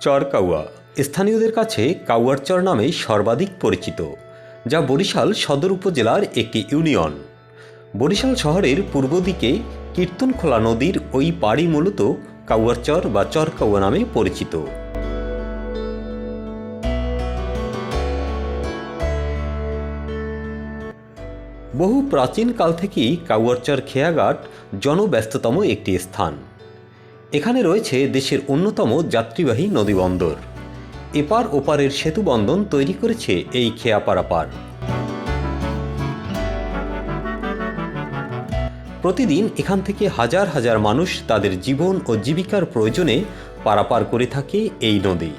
চরকাউয়া। স্থানীয়দের কাছে কাউয়ারচর নামে সর্বাধিক পরিচিত, যা বরিশাল সদর উপজেলার একটি ইউনিয়ন। বরিশাল শহরের পূর্ব দিকে কীর্তনখোলা নদীর ওই পাড়ি মূলত কাউয়ারচর বা চরকাউয়া নামে পরিচিত। বহু প্রাচীনকাল থেকেই কাউয়ারচর খেয়াঘাট জনব্যস্ততম একটি স্থান। এখানে রয়েছে দেশের অন্যতম যাত্রীবাহী নদীবন্দর। এপার ওপারের সেতু বন্ধন তৈরি করেছে এই খেয়াপাড়া পার। প্রতিদিন এখান থেকে হাজার হাজার মানুষ তাদের জীবন ও জীবিকার প্রয়োজনে পারাপার করে থাকে এই নদী।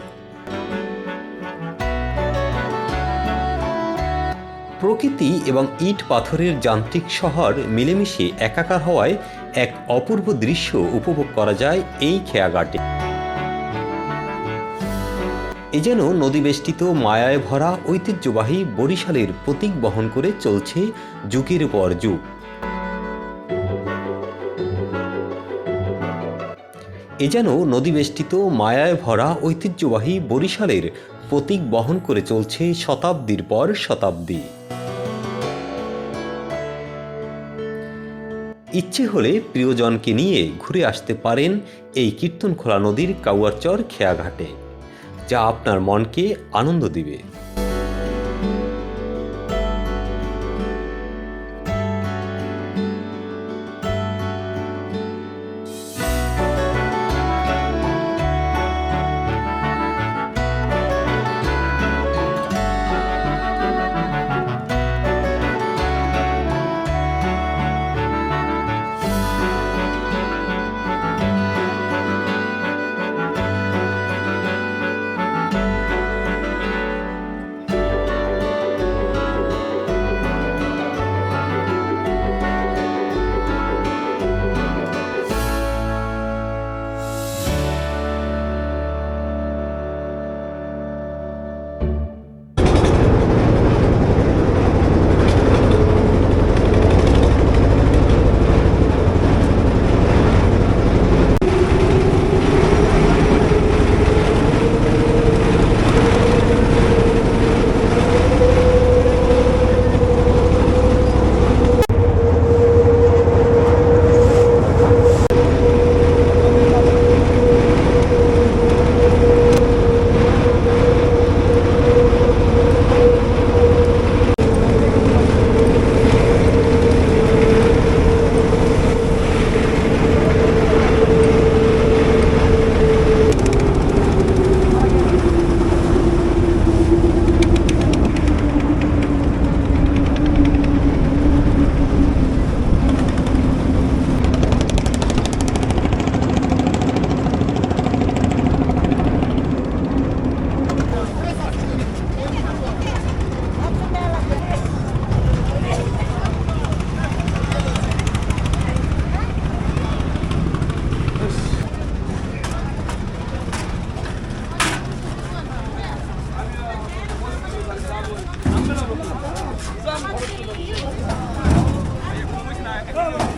প্রকৃতি এবং ইট পাথরের যান্ত্রিক শহর মিলেমিশে একাকার হওয়ায় এক অপূর্ব দৃশ্য উপভোগ করা যায় এই খেয়াঘাটে। এ যেন নদীবেষ্টিত, মায়ায় ভরা, ঐতিহ্যবাহী বরিশালের প্রতীক বহন করে চলছে যুগের পর যুগ। এ যেন নদীবেষ্টিত, মায়ায় ভরা, ঐতিহ্যবাহী বরিশালের প্রতীক বহন করে চলছে শতাব্দীর পর শতাব্দী। ইচ্ছে হলে প্রিয়জনকে নিয়ে ঘুরে আসতে পারেন এই কীর্তনখোলা নদীর কাউয়ারচর খেয়াঘাটে, যা আপনার মনকে আনন্দ দিবে। Oh!